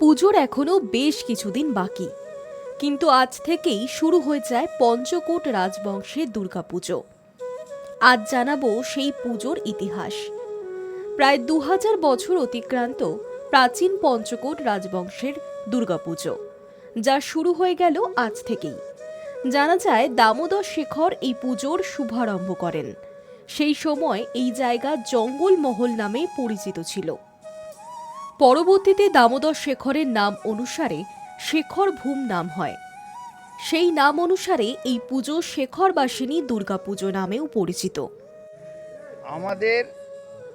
পুজোর এখনও বেশ কিছুদিন বাকি। কিন্তু আজ থেকেই শুরু হয়ে যায় পঞ্চকোট রাজবংশের দুর্গাপুজো। আজ জানাব সেই পুজোর ইতিহাস। প্রায় দু হাজার বছর অতিক্রান্ত প্রাচীন পঞ্চকোট রাজবংশের দুর্গাপুজো, যা শুরু হয়ে গেল আজ থেকেই। জানা যায় দামোদর শেখর এই পুজোর শুভারম্ভ করেন। সেই সময় এই জায়গা জঙ্গলমহল নামে পরিচিত ছিল। পরবর্তীতে দামোদর শেখরের নাম অনুসারে শেখর ভূম নাম হয়। সেই নাম অনুসারে এই পুজো শেখরবাসিনী দুর্গাপুজো নামেও পরিচিত। আমাদের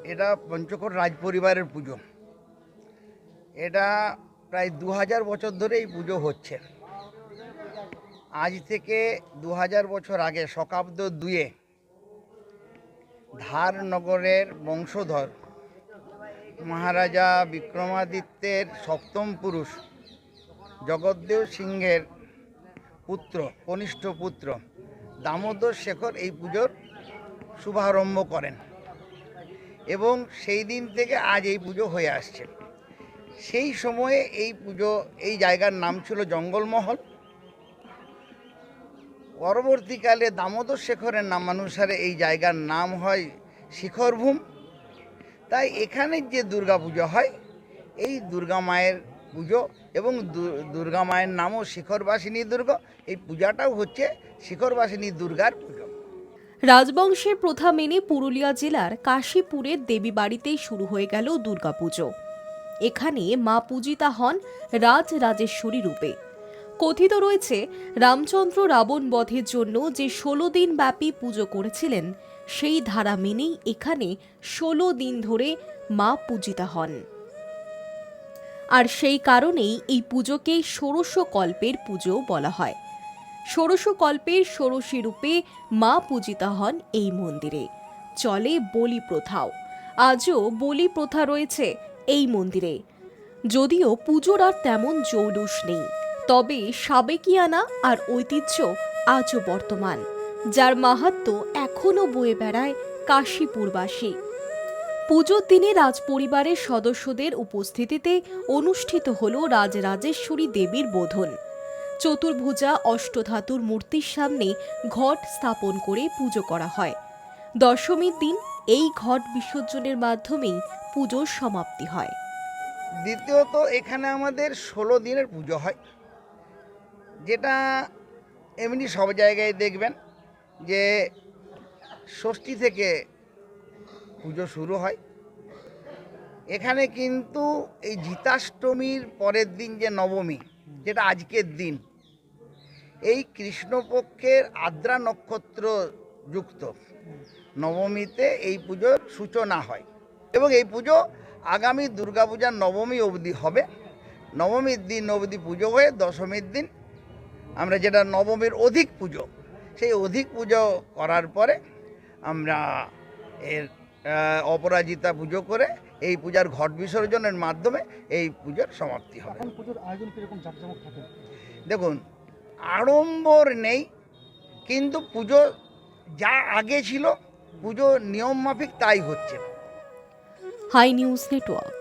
এটা পঞ্চকোট রাজ পরিবারের পুজো। এটা প্রায় দু হাজার বছর ধরে এই পুজো হচ্ছে। আজ থেকে দু হাজার বছর আগে শকাব্দ দুয়ে ধারনগরের বংশধর মহারাজা বিক্রমাদিত্যের সপ্তম পুরুষ জগদ্দেব সিংহের পুত্র, কনিষ্ঠ পুত্র দামোদর শেখর এই পুজোর শুভারম্ভ করেন এবং সেই দিন থেকে আজ এই পুজো হয়ে আসছে। সেই সময়ে এই পুজো, এই জায়গার নাম ছিল জঙ্গলমহল। পরবর্তীকালে দামোদর শেখরের নামানুসারে এই জায়গার নাম হয় শিখরভূম। তাই এখানে যে দুর্গা পুজো হয়, এই দুর্গা মায়ের পুজো এবং দুর্গা মায়ের নামও শিখরবাসিনী দুর্গা, এই পূজাটাও হচ্ছে শিখরবাসিনী দুর্গার পুজো। রাজবংশের প্রথা মেনে পুরুলিয়া জেলার কাশীপুরের দেবী বাড়িতেই শুরু হয়ে গেল দুর্গাপুজো এখানে মা পূজিতা হন রাজ রাজেশ্বরী রূপে। কথিত রয়েছে, রামচন্দ্র রাবণ বধের জন্য যে ষোলো দিন ব্যাপী পুজো করেছিলেন সেই ধারা মেনেই এখানে ষোলো দিন ধরে মা পূজিতা হন। আর সেই কারণেই এই পুজোকে ষোড়শ কল্পের পুজো বলা হয়। ষোড়শ কল্পের ষোড়শী রূপে মা পূজিতা হন এই মন্দিরে। চলে বলি প্রথাও। আজও বলি প্রথা রয়েছে এই মন্দিরে। যদিও পুজোর আর তেমন জৌলুস নেই, তবে সাবেকিয়ানা আর ঐতিহ্য আজও বর্তমান, যার মাহাত্ম এখনও বয়ে বেড়ায় কাশীপুরবাসী। পুজোর দিনে রাজপরিবারের সদস্যদের উপস্থিতিতে অনুষ্ঠিত হল রাজরাজেশ্বরী দেবীর বোধন। চতুর্ভুজা অষ্টধাতুর মূর্তির সামনে ঘট স্থাপন করে পুজো করা হয়। দশমীর দিন এই ঘট বিসর্জনের মাধ্যমেই পুজোর সমাপ্তি হয়। দ্বিতীয়ত এখানে আমাদের ষোলো দিনের পুজো হয়। যেটা এমনি সব জায়গায় দেখবেন যে ষষ্ঠী থেকে পুজো শুরু হয়। এখানে কিন্তু এই জিতাষ্টমীর পরের দিন যে নবমী, যেটা আজকের দিন, এই কৃষ্ণপক্ষের আদ্রা নক্ষত্র যুক্ত। নবমীতে এই পুজোর সূচনা হয় এবং এই পুজো আগামী দুর্গাপূজার নবমী অবধি হবে। নবমীর দিন অবধি পুজো হয়ে দশমীর দিন আমরা যেটা নবমীর অধিক পুজো, সেই অধিক পুজো করার পরে আমরা এর অপরাজিতা পুজো করে এই পূজার ঘট বিসর্জনের মাধ্যমে এই পূজার সমাপ্তি হবে। এখন পুজোর আয়োজন কীরকম জাঁকজমক থাকে? দেখুন আড়ম্বর নেই কিন্তু পুজো যা আগে ছিল পুজো নিয়ম মাফিক তাই হচ্ছে। Hi news network.